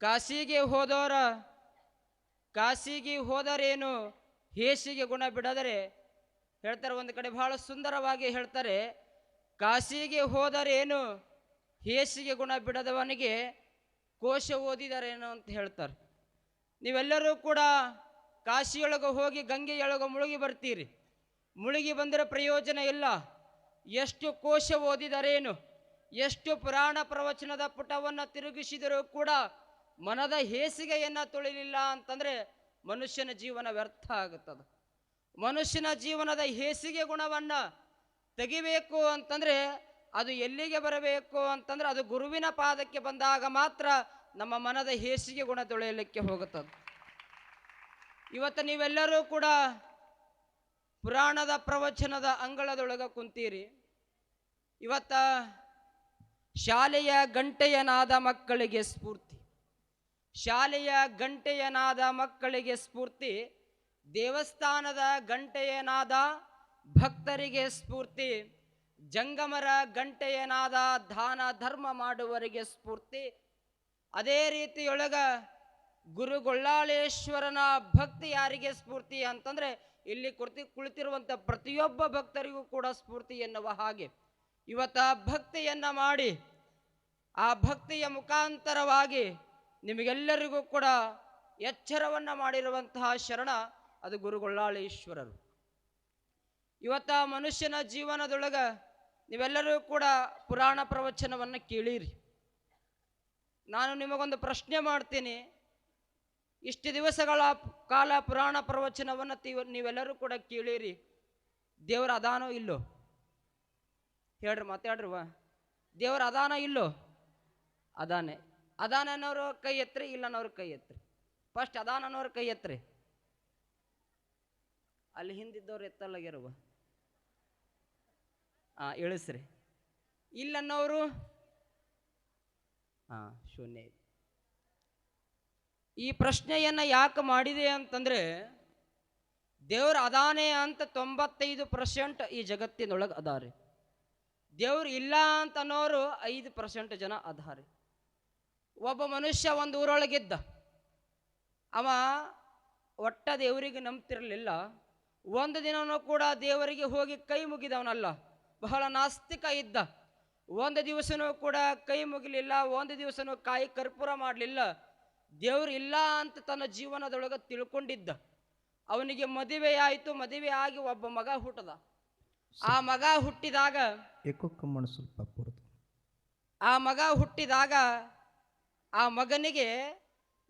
ಕಾಶಿಗೆ ಹೋದವರ ಕಾಶಿಗೆ ಹೋದರೇನು? ಹೇಸಿಗೆ ಗುಣ ಬಿಡದರೆ? ಹೇಳ್ತಾರೆ ಒಂದು ಕಡೆ ಬಹಳ ಸುಂದರವಾಗಿ ಹೇಳ್ತಾರೆ ಕಾಶಿಗೆ ಹೋದರೇನು? ಹೇಸಿಗೆ ಗುಣ ಬಿಡದವನಿಗೆ ಕೋಶ ಓದಿದರೇನು ಅಂತ ಹೇಳ್ತಾರೆ. ನೀವೆಲ್ಲರೂ ಕೂಡ ಕಾಶಿಯೊಳಗೆ ಹೋಗಿ ಗಂಗೆಯೊಳಗೆ ಮುಳುಗಿ ಬರ್ತೀರಿ. ಮುಳುಗಿ ಬಂದರೆ ಪ್ರಯೋಜನ ಇಲ್ಲ. ಎಷ್ಟು ಕೋಶ ಓದಿದರೇನು? ಎಷ್ಟು ಪುರಾಣ ಪ್ರವಚನದ ಪುಟವನ್ನು ತಿರುಗಿಸಿದರೂ ಕೂಡ ಮನದ ಹೇಸಿಗೆಯನ್ನು ತೊಳಿಲಿಲ್ಲ ಅಂತಂದರೆ ಮನುಷ್ಯನ ಜೀವನ ವ್ಯರ್ಥ ಆಗುತ್ತದೆ. ಮನುಷ್ಯನ ಜೀವನದ ಹೇಸಿಗೆ ಗುಣವನ್ನು ತೆಗಿಬೇಕು ಅಂತಂದರೆ ಅದು ಎಲ್ಲಿಗೆ ಬರಬೇಕು ಅಂತಂದ್ರೆ ಅದು ಗುರುವಿನ ಪಾದಕ್ಕೆ ಬಂದಾಗ ಮಾತ್ರ ನಮ್ಮ ಮನದ ಹೇಸಿಗೆ ಗುಣ ತೊಳೆಯಲಿಕ್ಕೆ ಹೋಗುತ್ತದೆ. ಇವತ್ತು ನೀವೆಲ್ಲರೂ ಕೂಡ ಪುರಾಣದ ಪ್ರವಚನದ ಅಂಗಳದೊಳಗೆ ಕುಂತೀರಿ. ಇವತ್ತ ಶಾಲೆಯ ಗಂಟೆಯನಾದ ಮಕ್ಕಳಿಗೆ ಸ್ಫೂರ್ತಿ. ಶಾಲೆಯ ಗಂಟೆಯನಾದ ಮಕ್ಕಳಿಗೆ ಸ್ಫೂರ್ತಿ, ದೇವಸ್ಥಾನದ ಗಂಟೆಯನಾದ ಭಕ್ತರಿಗೆ ಸ್ಫೂರ್ತಿ, ಜಂಗಮರ ಗಂಟೆಯನಾದ ದಾನ ಧರ್ಮ ಮಾಡುವರಿಗೆ ಸ್ಫೂರ್ತಿ. ಅದೇ ರೀತಿಯೊಳಗ ಗುರುಗೊಳ್ಳಾಳೇಶ್ವರನ ಭಕ್ತಿ ಯಾರಿಗೆ ಸ್ಫೂರ್ತಿ ಅಂತಂದ್ರೆ ಇಲ್ಲಿ ಕುರ್ತಿ ಕುಳಿತಿರುವಂಥ ಪ್ರತಿಯೊಬ್ಬ ಭಕ್ತರಿಗೂ ಕೂಡ ಸ್ಫೂರ್ತಿ ಎನ್ನುವ ಹಾಗೆ. ಇವತ್ತ ಭಕ್ತಿಯನ್ನ ಮಾಡಿ ಆ ಭಕ್ತಿಯ ಮುಖಾಂತರವಾಗಿ ನಿಮಗೆಲ್ಲರಿಗೂ ಕೂಡ ಎಚ್ಚರವನ್ನ ಮಾಡಿರುವಂತಹ ಶರಣ ಅದು ಗುರುಗೊಳ್ಳಾಳೇಶ್ವರರು. ಇವತ್ತ ಮನುಷ್ಯನ ಜೀವನದೊಳಗೆ ನೀವೆಲ್ಲರೂ ಕೂಡ ಪುರಾಣ ಪ್ರವಚನವನ್ನು ಕೇಳಿರಿ. ನಾನು ನಿಮಗೊಂದು ಪ್ರಶ್ನೆ ಮಾಡ್ತೀನಿ. ಇಷ್ಟು ದಿವಸಗಳ ಕಾಲ ಪುರಾಣ ಪ್ರವಚನವನ್ನು ನೀವೆಲ್ಲರೂ ಕೂಡ ಕೇಳಿರಿ. ದೇವರ ಅದಾನೋ ಇಲ್ಲೋ? ಹೇಳ್ರಿ ಮಾತಾಡ್ರವ ದೇವರ ಅದಾನ ಇಲ್ಲೋ? ಅದಾನೆ. ಅದಾನ ಅನ್ನೋರು ಕೈ ಎತ್ತರಿ, ಇಲ್ಲ ಅನ್ನೋರು ಕೈ ಎತ್ತರಿ. ಫಸ್ಟ್ ಅದಾನ ಅನ್ನೋರು ಕೈ ಎತ್ತರಿ. ಅಲ್ಲಿ ಹಿಂದಿದ್ದವ್ರು ಎತ್ತಲಾಗ್ಯಾರವ ಆ, ಇಳಿಸ್ರಿ. ಇಲ್ಲ ಅನ್ನೋರು? ಹಾ ಶೂನ್ಯ ಈ ಪ್ರಶ್ನೆಯನ್ನ ಯಾಕೆ ಮಾಡಿದೆ ಅಂತಂದ್ರೆ, ದೇವ್ರು ಅದಾನೆ ಅಂತ ತೊಂಬತ್ತೈದು ಪರ್ಸೆಂಟ್ ಈ ಜಗತ್ತಿನೊಳಗೆ ಅದಾರೆ. ದೇವ್ರು ಇಲ್ಲ ಅಂತ ಅನ್ನೋರು ಐದು ಪರ್ಸೆಂಟ್ ಜನ ಅದಾರೆ. ಒಬ್ಬ ಮನುಷ್ಯ ಒಂದು ಊರೊಳಗಿದ್ದ. ಅವ ಒಟ್ಟ ದೇವರಿಗೆ ನಂಬ್ತಿರಲಿಲ್ಲ. ಒಂದು ದಿನವೂ ಕೂಡ ದೇವರಿಗೆ ಹೋಗಿ ಕೈ ಮುಗಿದವನಲ್ಲ. ಬಹಳ ನಾಸ್ತಿಕ ಇದ್ದ. ಒಂದು ದಿವಸನೂ ಕೂಡ ಕೈ ಮುಗಿಲಿಲ್ಲ ಒಂದು ದಿವಸನೂ ಕಾಯಿ ಕರ್ಪೂರ ಮಾಡಲಿಲ್ಲ. ದೇವರು ಇಲ್ಲ ಅಂತ ತನ್ನ ಜೀವನದೊಳಗೆ ತಿಳ್ಕೊಂಡಿದ್ದ. ಅವನಿಗೆ ಮದುವೆ ಆಯಿತು ಮದುವೆ ಆಗಿ ಒಬ್ಬ ಮಗ ಹುಟ್ಟದ ಆ ಮಗ ಹುಟ್ಟಿದಾಗ ಸ್ವಲ್ಪ ಆ ಮಗ ಹುಟ್ಟಿದಾಗ ಆ ಮಗನಿಗೆ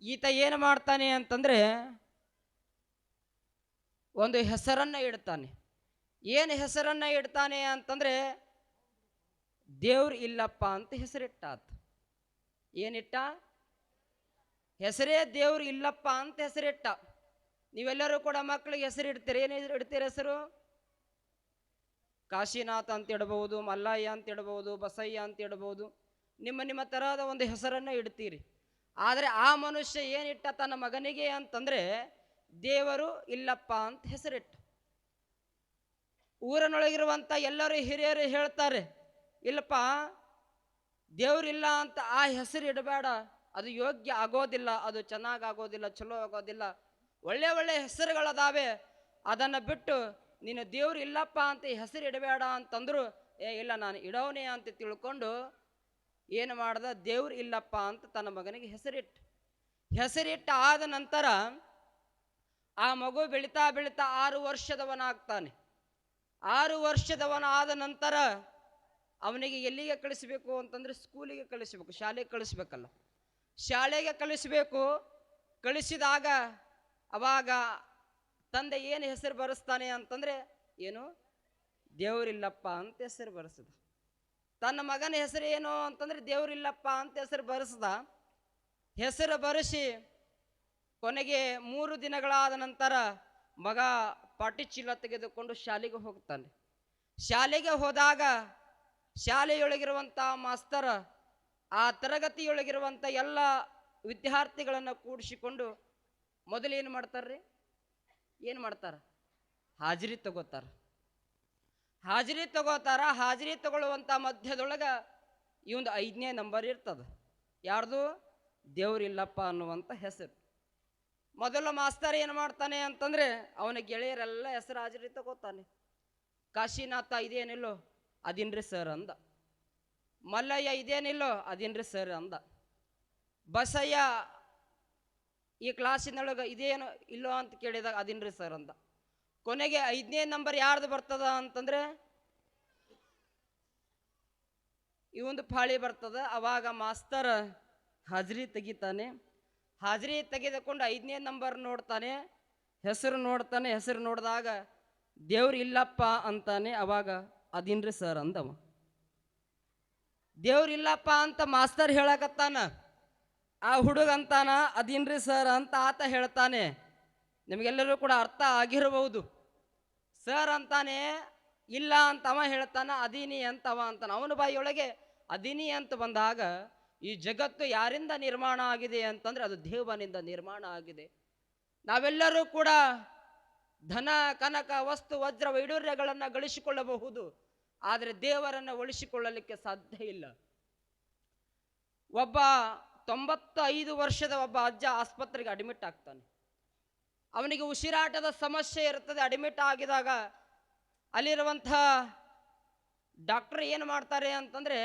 ಈತ ಏನು ಮಾಡ್ತಾನೆ ಅಂತಂದ್ರೆ ಒಂದು ಹೆಸರನ್ನ ಇಡ್ತಾನೆ. ಏನು ಹೆಸರನ್ನ ಇಡ್ತಾನೆ ಅಂತಂದ್ರೆ ದೇವ್ರು ಇಲ್ಲಪ್ಪ ಅಂತ ಹೆಸರಿಟ್ಟ ಆತ ಏನಿಟ್ಟ? ಹೆಸರೇ ದೇವ್ರು ಇಲ್ಲಪ್ಪ ಅಂತ ಹೆಸರಿಟ್ಟ. ನೀವೆಲ್ಲರೂ ಕೂಡ ಮಕ್ಕಳಿಗೆ ಹೆಸರು ಇಡ್ತೀರಿ ಏನು ಇಡ್ತೀರ ಹೆಸರು? ಕಾಶಿನಾಥ ಅಂತ ಇಡ್ಬೋದು, ಮಲ್ಲಯ್ಯ ಅಂತ ಇಡ್ಬೋದು, ಬಸಯ್ಯ ಅಂತ ಇಡಬಹುದು ನಿಮ್ಮ ನಿಮ್ಮ ತರಹದ ಒಂದು ಹೆಸರನ್ನು ಇಡ್ತೀರಿ. ಆದರೆ ಆ ಮನುಷ್ಯ ಏನಿಟ್ಟ ತನ್ನ ಮಗನಿಗೆ ಅಂತಂದ್ರೆ, ದೇವರು ಇಲ್ಲಪ್ಪ ಅಂತ ಹೆಸರಿಟ್ಟ. ಊರಿನೊಳಗಿರುವಂಥ ಎಲ್ಲರೂ ಹಿರಿಯರು ಹೇಳ್ತಾರೆ, ಇಲ್ಲಪ್ಪ, ದೇವರಿಲ್ಲ ಅಂತ ಆ ಹೆಸರು ಇಡಬೇಡ. ಅದು ಯೋಗ್ಯ ಆಗೋದಿಲ್ಲ, ಅದು ಚೆನ್ನಾಗಿ ಆಗೋದಿಲ್ಲ ಚಲೋ ಆಗೋದಿಲ್ಲ. ಒಳ್ಳೆ ಒಳ್ಳೆ ಹೆಸರುಗಳದಾವೆ. ಅದನ್ನು ಬಿಟ್ಟು, ನೀನು ದೇವ್ರು ಇಲ್ಲಪ್ಪ ಅಂತ ಹೆಸರು ಇಡಬೇಡ ಅಂತಂದ್ರು, ಏ ಇಲ್ಲ ನಾನು ಇಡೋನೆ ಅಂತ ತಿಳ್ಕೊಂಡು ಏನು ಮಾಡ್ದ? ದೇವ್ರು ಇಲ್ಲಪ್ಪ ಅಂತ ತನ್ನ ಮಗನಿಗೆ ಹೆಸರಿಟ್ಟು. ಹೆಸರಿಟ್ಟ ಆದ ನಂತರ ಆ ಮಗು ಬೆಳಿತಾ ಬೆಳಿತಾ ಆರು ವರ್ಷದವನಾಗ್ತಾನೆ. ಆರು ವರ್ಷದವನಾದ ನಂತರ ಅವನಿಗೆ ಎಲ್ಲಿಗೆ ಕಳಿಸ್ಬೇಕು ಅಂತಂದ್ರೆ ಸ್ಕೂಲಿಗೆ ಕಳಿಸ್ಬೇಕು, ಶಾಲೆಗೆ ಕಳಿಸ್ಬೇಕಲ್ಲ. ಶಾಲೆಗೆ ಕಳಿಸ್ಬೇಕು. ಕಳಿಸಿದಾಗ ಅವಾಗ ತಂದೆ ಏನು ಹೆಸರು ಬರೆಸ್ತಾನೆ ಅಂತಂದ್ರೆ ಏನು? ದೇವರಿಲ್ಲಪ್ಪ ಅಂತ ಹೆಸರು ಬರೆಸಿದ. ತನ್ನ ಮಗನ ಹೆಸರು ಏನು ಅಂತಂದ್ರೆ ದೇವರಿಲ್ಲಪ್ಪ ಅಂತ ಹೆಸರು ಬರೆಸ್ದ. ಹೆಸರು ಬರೆಸಿ ಕೊನೆಗೆ ಮೂರು ದಿನಗಳಾದ ನಂತರ ಮಗ ಪಾಟಿ ಚೀಲ ತೆಗೆದುಕೊಂಡು ಶಾಲೆಗೆ ಹೋಗ್ತಾನೆ. ಶಾಲೆಗೆ ಹೋದಾಗ ಶಾಲೆಯೊಳಗಿರುವಂಥ ಮಾಸ್ತರ ಆ ತರಗತಿಯೊಳಗಿರುವಂಥ ಎಲ್ಲ ವಿದ್ಯಾರ್ಥಿಗಳನ್ನು ಕೂಡಿಸಿಕೊಂಡು ಮೊದಲೇನು ಮಾಡ್ತಾರ್ರಿ? ಏನು ಮಾಡ್ತಾರ? ಹಾಜರಿ ತಗೋತಾರ. ಹಾಜರಿ ತಗೋತಾರ, ಹಾಜರಿ ತಗೊಳ್ಳುವಂಥ ಮಧ್ಯದೊಳಗೆ ಒಂದು ಐದನೇ ನಂಬರ್ ಇರ್ತದ. ಯಾರ್ದು? ದೇವ್ರಿಲ್ಲಪ್ಪ ಅನ್ನುವಂಥ ಹೆಸರು. ಮೊದಲು ಮಾಸ್ತರ್ ಏನು ಮಾಡ್ತಾನೆ ಅಂತಂದ್ರೆ, ಅವನ ಗೆಳೆಯರೆಲ್ಲ ಹೆಸರು ಹಾಜರಿ ತಗೋತಾನೆ. ಕಾಶಿನಾಥ ಇದೇನಿಲ್ಲೋ, ಅದಿನ್ರಿ ಸರ್ ಅಂದ. ಮಲ್ಲಯ್ಯ ಇದೇನಿಲ್ಲೋ, ಅದಿನ್ರಿ ಸರ್ ಅಂದ. ಬಸಯ್ಯ ಈ ಕ್ಲಾಸಿನೊಳಗೆ ಇದೇನು ಇಲ್ಲೋ ಅಂತ ಕೇಳಿದಾಗ ಅದಿನ್ರಿ ಸರ್ ಅಂದ. ಕೊನೆಗೆ ಐದನೇ ನಂಬರ್ ಯಾರ್ದು ಬರ್ತದ ಅಂತಂದ್ರೆ ಇವಂದು ಫಾಳಿ ಬರ್ತದ. ಅವಾಗ ಮಾಸ್ತರ್ ಹಾಜರಿ ತೆಗಿತಾನೆ. ಹಾಜರಿ ತೆಗೆದುಕೊಂಡು ಐದನೇ ನಂಬರ್ ನೋಡ್ತಾನೆ. ಹೆಸರು ನೋಡ್ತಾನೆ. ಹೆಸರು ನೋಡಿದಾಗ ದೇವ್ರು ಇಲ್ಲಪ್ಪ ಅಂತಾನೆ ಅವಾಗ ಅದಿನ್ರಿ ಸರ್ ಅಂದವ. ದೇವ್ರು ಇಲ್ಲಪ್ಪ ಅಂತ ಮಾಸ್ತರ್ ಹೇಳಕತ್ತಾನ. ಆ ಹುಡುಗ ಅಂತಾನ, ಅದಿನ್ರಿ ಸರ್ ಅಂತ ಆತ ಹೇಳ್ತಾನೆ. ನಿಮಗೆಲ್ಲರೂ ಕೂಡ ಅರ್ಥ ಆಗಿರಬಹುದು. ಸರ್ ಅಂತಾನೆ, ಇಲ್ಲ ಅಂತವ ಹೇಳ್ತಾನೆ, ಅದೀನಿ ಅಂತವ ಅಂತಾನ. ಅವನ ಬಾಯಿಯೊಳಗೆ ಅದೀನಿ ಅಂತ ಬಂದಾಗ, ಈ ಜಗತ್ತು ಯಾರಿಂದ ನಿರ್ಮಾಣ ಆಗಿದೆ ಅಂತಂದ್ರೆ ಅದು ದೇವನಿಂದ ನಿರ್ಮಾಣ ಆಗಿದೆ. ನಾವೆಲ್ಲರೂ ಕೂಡ ಧನ, ಕನಕ, ವಸ್ತು, ವಜ್ರ ವೈಡೂರ್ಯಗಳನ್ನು ಗಳಿಸಿಕೊಳ್ಳಬಹುದು. ಆದರೆ ದೇವರನ್ನು ಉಳಿಸಿಕೊಳ್ಳಲಿಕ್ಕೆ ಸಾಧ್ಯ ಇಲ್ಲ. ಒಬ್ಬ ತೊಂಬತ್ತೈದು ವರ್ಷದ ಒಬ್ಬ ಅಜ್ಜ ಆಸ್ಪತ್ರೆಗೆ ಅಡ್ಮಿಟ್ ಆಗ್ತಾನೆ. ಅವನಿಗೆ ಉಸಿರಾಟದ ಸಮಸ್ಯೆ ಇರ್ತದೆ ಅಡ್ಮಿಟ್ ಆಗಿದಾಗ ಅಲ್ಲಿರುವಂಥ ಡಾಕ್ಟರ್ ಏನು ಮಾಡ್ತಾರೆ ಅಂತಂದರೆ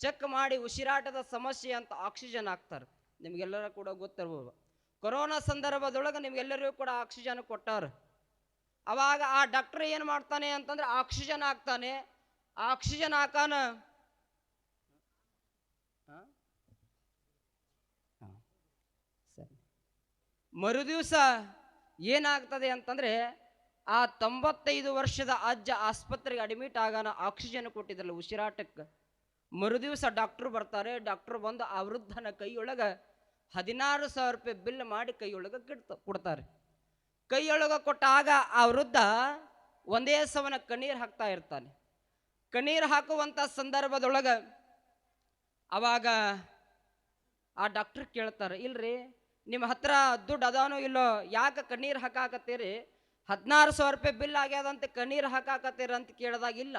ಚೆಕ್ ಮಾಡಿ ಉಸಿರಾಟದ ಸಮಸ್ಯೆ ಅಂತ ಆಕ್ಸಿಜನ್ ಹಾಕ್ತಾರೆ. ನಿಮಗೆಲ್ಲರೂ ಕೂಡ ಗೊತ್ತಿರ್ಬೋದು. ಕೊರೋನಾ ಸಂದರ್ಭದೊಳಗೆ ನಿಮಗೆಲ್ಲರಿಗೂ ಕೂಡ ಆಕ್ಸಿಜನ್ ಕೊಟ್ಟಾರ. ಅವಾಗ ಆ ಡಾಕ್ಟರ್ ಏನು ಮಾಡ್ತಾನೆ ಅಂತಂದ್ರೆ ಆಕ್ಸಿಜನ್ ಹಾಕ್ತಾನೆ. ಆಕ್ಸಿಜನ್ ಹಾಕಾನ ಹಾ? ಹಾ. ಸರಿ ಮರುದಿವಸ ಏನಾಗ್ತದೆ ಅಂತಂದ್ರೆ ಆ ತೊಂಬತ್ತೈದು ವರ್ಷದ ಅಜ್ಜ ಆಸ್ಪತ್ರೆಗೆ ಅಡ್ಮಿಟ್ ಆಗಾನ ಆಕ್ಸಿಜನ್ ಕೊಟ್ಟಿದ್ರಲ್ಲ ಉಸಿರಾಟಕ್ಕೆ. ಮರುದಿವಸ ಡಾಕ್ಟ್ರು ಬರ್ತಾರೆ ಡಾಕ್ಟ್ರು ಬಂದು ಆ ವೃದ್ಧನ ಕೈಯೊಳಗೆ ಹದಿನಾರು ಸಾವಿರ ರೂಪಾಯಿ ಬಿಲ್ ಮಾಡಿ ಕೈಯೊಳಗೆ ಕಿಡ್ತ, ಕೊಡ್ತಾರೆ. ಕೈಯೊಳಗೆ ಕೊಟ್ಟಾಗ ಆ ವೃದ್ಧ ಒಂದೇ ಸವನ ಕಣ್ಣೀರು ಹಾಕ್ತಾ ಇರ್ತಾನೆ. ಕಣ್ಣೀರು ಹಾಕುವಂಥ ಸಂದರ್ಭದೊಳಗೆ ಅವಾಗ ಆ ಡಾಕ್ಟರ್ ಕೇಳ್ತಾರೆ, ಇಲ್ರಿ ನಿಮ್ಮ ಹತ್ರ ದುಡ್ಡು ಅದಾನೋ ಇಲ್ಲೋ, ಯಾಕೆ ಕಣ್ಣೀರು ಹಾಕಾಕತ್ತೀರಿ? ಹದಿನಾರು ಸಾವಿರ ರೂಪಾಯಿ ಬಿಲ್ ಆಗ್ಯದಂತೆ ಕಣ್ಣೀರು ಹಾಕಾಕತ್ತೀರಿ ಅಂತ ಕೇಳಿದಾಗ, ಇಲ್ಲ.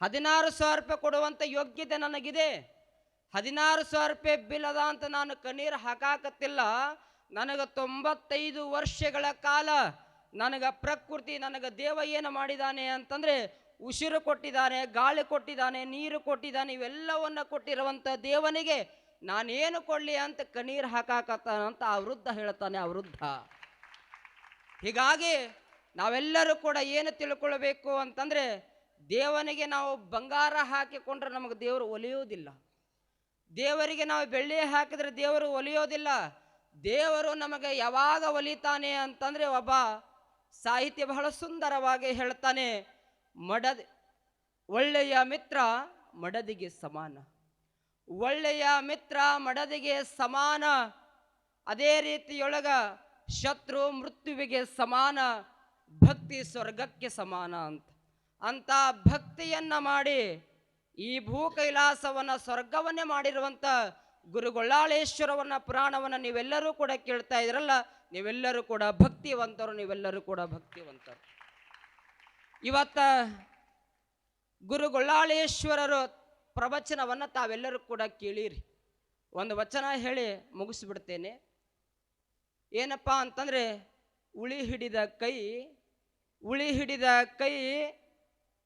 ಹದಿನಾರು ಸಾವಿರ ರೂಪಾಯಿ ಕೊಡುವಂಥ ಯೋಗ್ಯತೆ ನನಗಿದೆ. ಹದಿನಾರು ಸಾವಿರ ರೂಪಾಯಿ ಬಿಲ್ ಅದ ಅಂತ ನಾನು ಕಣ್ಣೀರು ಹಾಕಾಕತ್ತಿಲ್ಲ. ನನಗೆ ತೊಂಬತ್ತೈದು ವರ್ಷಗಳ ಕಾಲ ನನಗೆ ಪ್ರಕೃತಿ, ನನಗೆ ದೇವ ಏನು ಮಾಡಿದಾನೆ ಅಂತಂದ್ರೆ ಉಸಿರು ಕೊಟ್ಟಿದ್ದಾನೆ, ಗಾಳಿ ಕೊಟ್ಟಿದ್ದಾನೆ, ನೀರು ಕೊಟ್ಟಿದ್ದಾನೆ, ಇವೆಲ್ಲವನ್ನು ಕೊಟ್ಟಿರುವಂಥ ದೇವನಿಗೆ ನಾನೇನು ಕೊಡ್ಲಿ ಅಂತ ಕಣ್ಣೀರು ಹಾಕಾಕತ್ತಾನ ಅಂತ ಆ ವೃದ್ಧ ಹೇಳ್ತಾನೆ, ಆ ವೃದ್ಧ. ಹೀಗಾಗಿ ನಾವೆಲ್ಲರೂ ಕೂಡ ಏನು ತಿಳ್ಕೊಳ್ಬೇಕು ಅಂತಂದ್ರೆ ದೇವನಿಗೆ ನಾವು ಬಂಗಾರ ಹಾಕಿಕೊಂಡ್ರೆ ನಮಗೆ ದೇವರು ಒಲಿಯೋದಿಲ್ಲ ದೇವರಿಗೆ ನಾವು ಬೆಳ್ಳಿ ಹಾಕಿದ್ರೆ ದೇವರು ಒಲಿಯೋದಿಲ್ಲ. ದೇವರು ನಮಗೆ ಯಾವಾಗ ಒಲಿತಾನೆ ಅಂತಂದ್ರೆ ಒಬ್ಬ ಸಾಹಿತ್ಯ ಬಹಳ ಸುಂದರವಾಗಿ ಹೇಳ್ತಾನೆ, ಮಡದ, ಒಳ್ಳೆಯ ಮಿತ್ರ ಮಡದಿಗೆ ಸಮಾನ. ಒಳ್ಳೆಯ ಮಿತ್ರ ಮಡದಿಗೆ ಸಮಾನ. ಅದೇ ರೀತಿಯೊಳಗ ಶತ್ರು ಮೃತ್ಯುವಿಗೆ ಸಮಾನ, ಭಕ್ತಿ ಸ್ವರ್ಗಕ್ಕೆ ಸಮಾನ ಅಂತ. ಅಂತ ಭಕ್ತಿಯನ್ನ ಮಾಡಿ ಈ ಭೂ ಕೈಲಾಸವನ್ನ ಸ್ವರ್ಗವನ್ನೇ ಮಾಡಿರುವಂತ ಗುರುಗೊಳ್ಳಾಳೇಶ್ವರವನ್ನ ಪುರಾಣವನ್ನ ನೀವೆಲ್ಲರೂ ಕೂಡ ಕೇಳ್ತಾ ಇದ್ರಲ್ಲ, ನೀವೆಲ್ಲರೂ ಕೂಡ ಭಕ್ತಿವಂತರು, ನೀವೆಲ್ಲರೂ ಕೂಡ ಭಕ್ತಿವಂತರು. ಇವತ್ತ ಗುರುಗೊಳ್ಳಾಳೇಶ್ವರರು ಪ್ರವಚನವನ್ನ ತಾವೆಲ್ಲರೂ ಕೂಡ ಕೇಳಿರಿ. ಒಂದು ವಚನ ಹೇಳಿ ಮುಗಿಸ್ಬಿಡ್ತೇನೆ. ಏನಪ್ಪ ಅಂತಂದ್ರೆ, ಉಳಿ ಹಿಡಿದ ಕೈ, ಉಳಿ ಹಿಡಿದ ಕೈ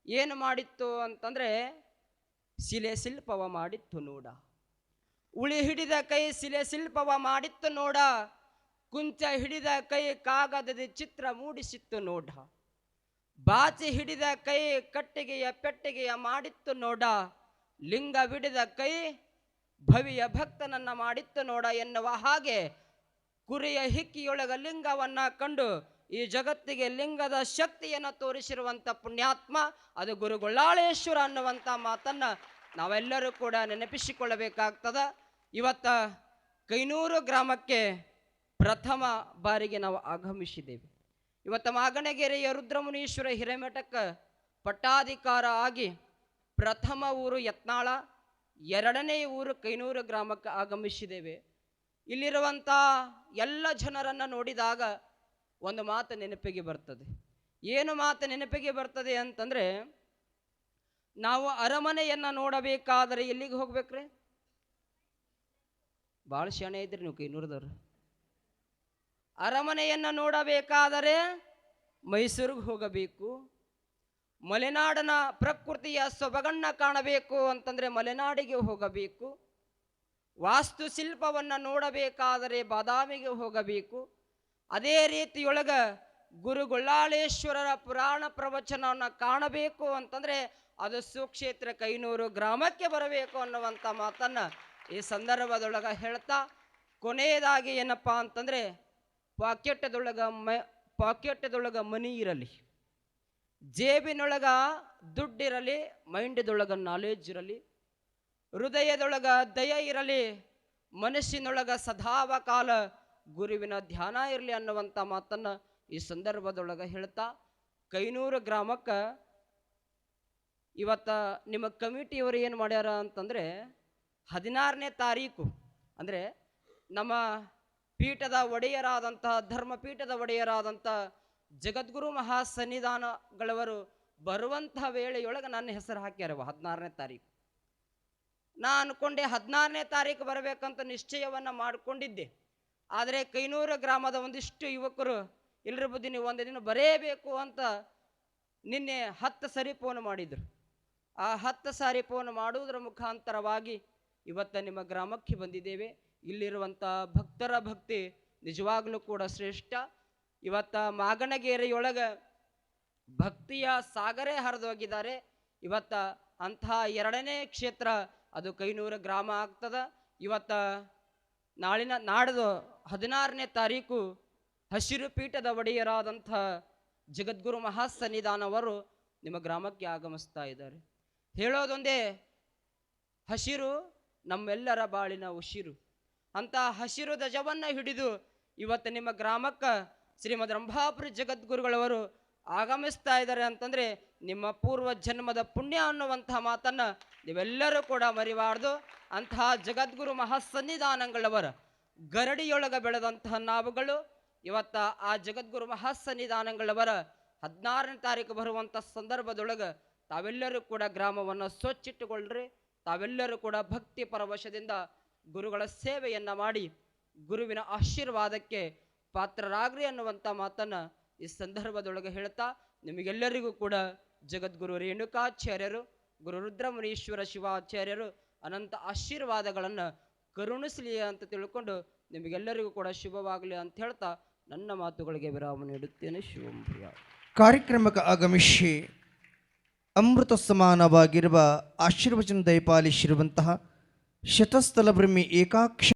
ಏನು ಮಾಡಿತ್ತು ಅಂತಂದ್ರೆ, ಶಿಲೆ ಶಿಲ್ಪವ ಮಾಡಿತ್ತು ನೋಡ. ಉಳಿ ಹಿಡಿದ ಕೈ, ಶಿಲೆ ಶಿಲ್ಪವ ಮಾಡಿತ್ತು ನೋಡ. ಕುಂಚ ಹಿಡಿದ ಕೈ, ಕಾಗದದ ಚಿತ್ರ ಮೂಡಿಸಿತ್ತು ನೋಡ. ಬಾಚಿ ಹಿಡಿದ ಕೈ, ಕಟ್ಟಿಗೆಯ ಪೆಟ್ಟಿಗೆಯ ಮಾಡಿತ್ತು ನೋಡ. ಲಿಂಗ ಬಿಡಿದ ಕೈ ಭವಿಯ ಭಕ್ತನನ್ನ ಮಾಡಿತ್ತು ನೋಡ ಎನ್ನುವ ಹಾಗೆ ಕುರಿಯ ಹಿಕ್ಕಿಯೊಳಗ ಲಿಂಗವನ್ನ ಕಂಡು ಈ ಜಗತ್ತಿಗೆ ಲಿಂಗದ ಶಕ್ತಿಯನ್ನು ತೋರಿಸಿರುವಂಥ ಪುಣ್ಯಾತ್ಮ, ಅದು ಗುರುಗೊಳ್ಳಾಳೇಶ್ವರ ಅನ್ನುವಂಥ ಮಾತನ್ನ ನಾವೆಲ್ಲರೂ ಕೂಡ ನೆನಪಿಸಿಕೊಳ್ಳಬೇಕಾಗ್ತದ. ಇವತ್ತ ಕೈನೂರು ಗ್ರಾಮಕ್ಕೆ ಪ್ರಥಮ ಬಾರಿಗೆ ನಾವು ಆಗಮಿಸಿದ್ದೇವೆ. ಇವತ್ತ ಮಾಗಣಗೆರೆಯ ರುದ್ರಮುನೀಶ್ವರ ಹಿರೇಮಠಕ್ಕೆ ಪಟ್ಟಾಧಿಕಾರ ಆಗಿ ಪ್ರಥಮ ಊರು ಯತ್ನಾಳ, ಎರಡನೇ ಊರು ಕೈನೂರು ಗ್ರಾಮಕ್ಕೆ ಆಗಮಿಸಿದ್ದೇವೆ. ಇಲ್ಲಿರುವಂಥ ಎಲ್ಲ ಜನರನ್ನು ನೋಡಿದಾಗ ಒಂದು ಮಾತು ನೆನಪಿಗೆ ಬರ್ತದೆ. ಏನು ಮಾತು ನೆನಪಿಗೆ ಬರ್ತದೆ ಅಂತಂದರೆ, ನಾವು ಅರಮನೆಯನ್ನು ನೋಡಬೇಕಾದರೆ ಎಲ್ಲಿಗೆ ಹೋಗ್ಬೇಕ್ರಿ? ಭಾಳ ಶಾಣೆ ಇದ್ರಿ ನೀವು ಕೈನೂರದವ್ರು. ಅರಮನೆಯನ್ನು ನೋಡಬೇಕಾದರೆ ಮೈಸೂರಿಗೆ ಹೋಗಬೇಕು. ಮಲೆನಾಡಿನ ಪ್ರಕೃತಿಯ ಸೊಬಗನ್ನ ಕಾಣಬೇಕು ಅಂತಂದರೆ ಮಲೆನಾಡಿಗೆ ಹೋಗಬೇಕು. ವಾಸ್ತುಶಿಲ್ಪವನ್ನು ನೋಡಬೇಕಾದರೆ ಬಾದಾಮಿಗೆ ಹೋಗಬೇಕು. ಅದೇ ರೀತಿಯೊಳಗ ಗುರು ಗೊಳ್ಳಾಳೇಶ್ವರರ ಪುರಾಣ ಪ್ರವಚನವನ್ನು ಕಾಣಬೇಕು ಅಂತಂದರೆ ಅದು ಸುಕ್ಷೇತ್ರ ಕೈನೂರು ಗ್ರಾಮಕ್ಕೆ ಬರಬೇಕು ಅನ್ನುವಂಥ ಮಾತನ್ನು ಈ ಸಂದರ್ಭದೊಳಗೆ ಹೇಳ್ತಾ, ಕೊನೆಯದಾಗಿ ಏನಪ್ಪ ಅಂತಂದರೆ ಪಾಕೆಟ್ದೊಳಗ ಮ, ಪಾಕೆಟ್ದೊಳಗ ಮನಿ ಇರಲಿ. ಜೇಬಿನೊಳಗ ದುಡ್ಡಿರಲಿ, ಮೈಂಡ್ದೊಳಗ ನಾಲೆಜ್ ಇರಲಿ ಹೃದಯದೊಳಗ ದಯ ಇರಲಿ, ಮನಸ್ಸಿನೊಳಗ ಸದಾವ ಕಾಲ ಗುರುವಿನ ಧ್ಯಾನ ಇರಲಿ ಅನ್ನುವಂಥ ಮಾತನ್ನು ಈ ಸಂದರ್ಭದೊಳಗೆ ಹೇಳ್ತಾ, ಕೈನೂರು ಗ್ರಾಮಕ್ಕೆ ಇವತ್ತ ನಿಮ್ಮ ಕಮಿಟಿಯವರು ಏನು ಮಾಡ್ಯಾರ ಅಂತಂದರೆ, ಹದಿನಾರನೇ ತಾರೀಕು, ಅಂದರೆ ನಮ್ಮ ಪೀಠದ ಒಡೆಯರಾದಂಥ ಧರ್ಮಪೀಠದ ಒಡೆಯರಾದಂಥ ಜಗದ್ಗುರು ಮಹಾ ಸನ್ನಿಧಾನಗಳವರು ಬರುವಂತಹ ವೇಳೆಯೊಳಗೆ ನನ್ನ ಹೆಸರು ಹಾಕ್ಯಾರವ ಹದಿನಾರನೇ ತಾರೀಕು. ನಾ ಅನ್ಕೊಂಡೆ ಹದಿನಾರನೇ ತಾರೀಕು ಬರಬೇಕಂತ ನಿಶ್ಚಯವನ್ನು ಮಾಡಿಕೊಂಡಿದ್ದೆ. ಆದರೆ ಕೈನೂರು ಗ್ರಾಮದ ಒಂದಿಷ್ಟು ಯುವಕರು ಇಲ್ಲರ ಬುದ್ಧಿ ನೀವು ಒಂದು ದಿನ ಬರೇಬೇಕು ಅಂತ ನಿನ್ನೆ ಹತ್ತು ಸರಿ ಫೋನ್ ಮಾಡಿದರು. ಆ ಹತ್ತು ಸಾರಿ ಫೋನ್ ಮಾಡುವುದರ ಮುಖಾಂತರವಾಗಿ ಇವತ್ತ ನಿಮ್ಮ ಗ್ರಾಮಕ್ಕೆ ಬಂದಿದ್ದೇವೆ. ಇಲ್ಲಿರುವಂಥ ಭಕ್ತರ ಭಕ್ತಿ ನಿಜವಾಗಲೂ ಕೂಡ ಶ್ರೇಷ್ಠ. ಇವತ್ತ ಮಾಗಣಗೇರಿಯೊಳಗೆ ಭಕ್ತಿಯ ಸಾಗರೇ ಹರಿದೋಗಿದ್ದಾರೆ ಇವತ್ತ ಅಂಥ ಎರಡನೇ ಕ್ಷೇತ್ರ ಅದು ಕೈನೂರು ಗ್ರಾಮ ಆಗ್ತದ. ಇವತ್ತ ನಾಳಿನ ನಾಡದು ಹದಿನಾರನೇ ತಾರೀಕು ಹಸಿರು ಪೀಠದ ಒಡೆಯರಾದಂಥ ಜಗದ್ಗುರು ಮಹಾಸನ್ನಿಧಾನವರು ನಿಮ್ಮ ಗ್ರಾಮಕ್ಕೆ ಆಗಮಿಸ್ತಾ ಇದ್ದಾರೆ. ಹೇಳೋದೊಂದೇ ಹಸಿರು ನಮ್ಮೆಲ್ಲರ ಬಾಳಿನ ಉಸಿರು. ಅಂತ ಹಸಿರು ಧ್ವಜವನ್ನು ಹಿಡಿದು ಇವತ್ತು ನಿಮ್ಮ ಗ್ರಾಮಕ್ಕೆ ಶ್ರೀಮದ್ ರಂಭಾಪುರಿ ಜಗದ್ಗುರುಗಳವರು ಆಗಮಿಸ್ತಾ ಇದ್ದಾರೆ ಅಂತಂದರೆ ನಿಮ್ಮ ಪೂರ್ವ ಜನ್ಮದ ಪುಣ್ಯ ಅನ್ನುವಂತಹ ಮಾತನ್ನು ನೀವೆಲ್ಲರೂ ಕೂಡ ಮರಿಬಾರ್ದು. ಅಂತಹ ಜಗದ್ಗುರು ಮಹಾಸನ್ನಿಧಾನಗಳವರ ಗರಡಿಯೊಳಗೆ ಬೆಳೆದಂತಹ ನಾವುಗಳು, ಇವತ್ತ ಆ ಜಗದ್ಗುರು ಮಹಾಸನ್ನಿಧಾನಗಳವರ ಹದಿನಾರನೇ ತಾರೀಕು ಬರುವಂಥ ಸಂದರ್ಭದೊಳಗೆ ತಾವೆಲ್ಲರೂ ಕೂಡ ಗ್ರಾಮವನ್ನು ಸ್ವಚ್ಛಿಟ್ಟುಕೊಳ್ಳ್ರಿ ತಾವೆಲ್ಲರೂ ಕೂಡ ಭಕ್ತಿ ಪರವಶದಿಂದ ಗುರುಗಳ ಸೇವೆಯನ್ನು ಮಾಡಿ ಗುರುವಿನ ಆಶೀರ್ವಾದಕ್ಕೆ ಪಾತ್ರರಾಗ್ರಿ ಅನ್ನುವಂಥ ಮಾತನ್ನು ಈ ಸಂದರ್ಭದೊಳಗೆ ಹೇಳ್ತಾ ನಿಮಗೆಲ್ಲರಿಗೂ ಕೂಡ ಜಗದ್ಗುರು ರೇಣುಕಾಚಾರ್ಯರು ಗುರು ರುದ್ರಮುನೀಶ್ವರ ಶಿವಾಚಾರ್ಯರು ಅನಂತ ಆಶೀರ್ವಾದಗಳನ್ನು ಕರುಣಿಸಲಿ ಅಂತ ತಿಳ್ಕೊಂಡು ನಿಮಗೆಲ್ಲರಿಗೂ ಕೂಡ ಶುಭವಾಗಲಿ ಅಂತ ಹೇಳ್ತಾ ನನ್ನ ಮಾತುಗಳಿಗೆ ವಿರಾಮ ನೀಡುತ್ತೇನೆ. ಶಿವಮೊಗ್ಗ. ಕಾರ್ಯಕ್ರಮಕ್ಕೆ ಆಗಮಿಸಿ ಅಮೃತ ಸಮಾನವಾಗಿರುವ ಆಶೀರ್ವಚನ ದಯಪಾಲಿಸಿರುವಂತಹ ಶತಸ್ಥಲ ಬ್ರಹ್ಮಿ ಏಕಾಕ್ಷ